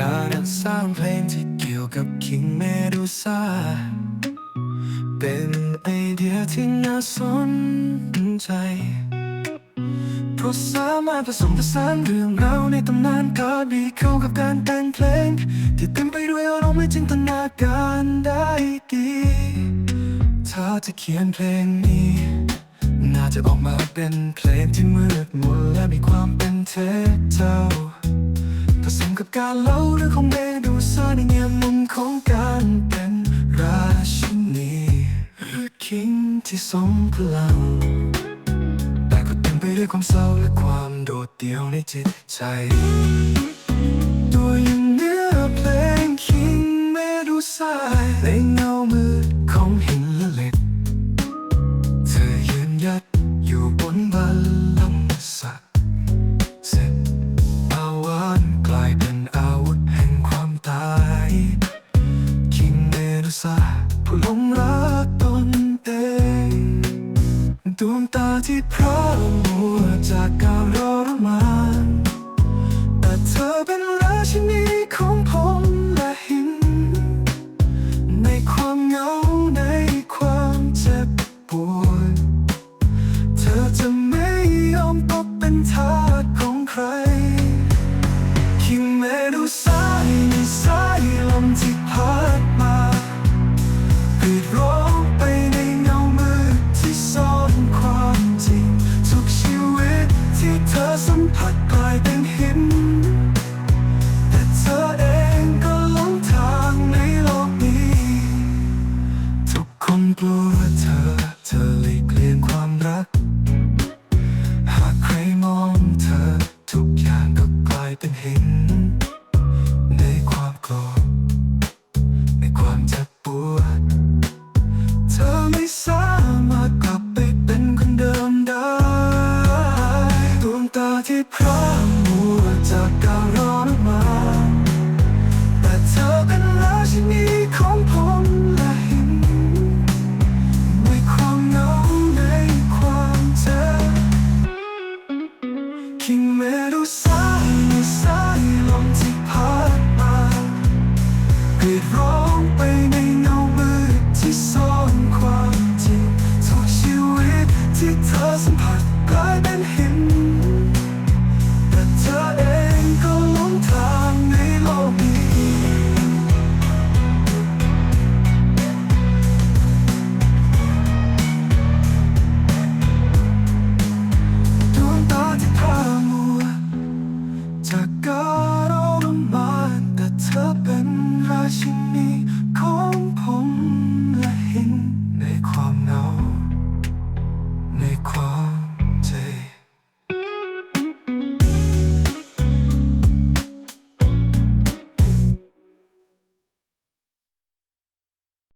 การสร้างเพลงที่เกี่ยวกับคิงเมดูซ่าเป็นไอเดียที่น่าสนใจ เพราะสามารถผสมผสานเรื่องราวในตำนานกาบีเข้ากับการแต่งเพลง ที่เต็มไปด้วยอารมณ์และจินตนาการได้ดี ถ้าจะเขียนเพลงนี้ น่าจะออกมาเป็นเพลงที่มืดมนและมีความเป็นเทเจ้า การเล่าเรื่องของเมดูซ่าในแง่มุมของการเป็นราชินีหรือคิงที่สมพลัง แต่ก็เต็มไปด้วยความเศร้าและความโดดเดี่ยวในจิตใจตัวอย่างเนื้อเพลงคิงเมดูซ่าในเงามือ ที่พร่า กคนกลัวเธอ เธอหลีกเลี่ยงความรัก หากใครมองเธอ ทุกอย่างก็กลายเป็นหิน ในความโกรธในความเจ็บปวด เธอไม่สามารถกลับไปเป็นคนเดิมได้ ดวงตาที่พร่ามัวจากการร จ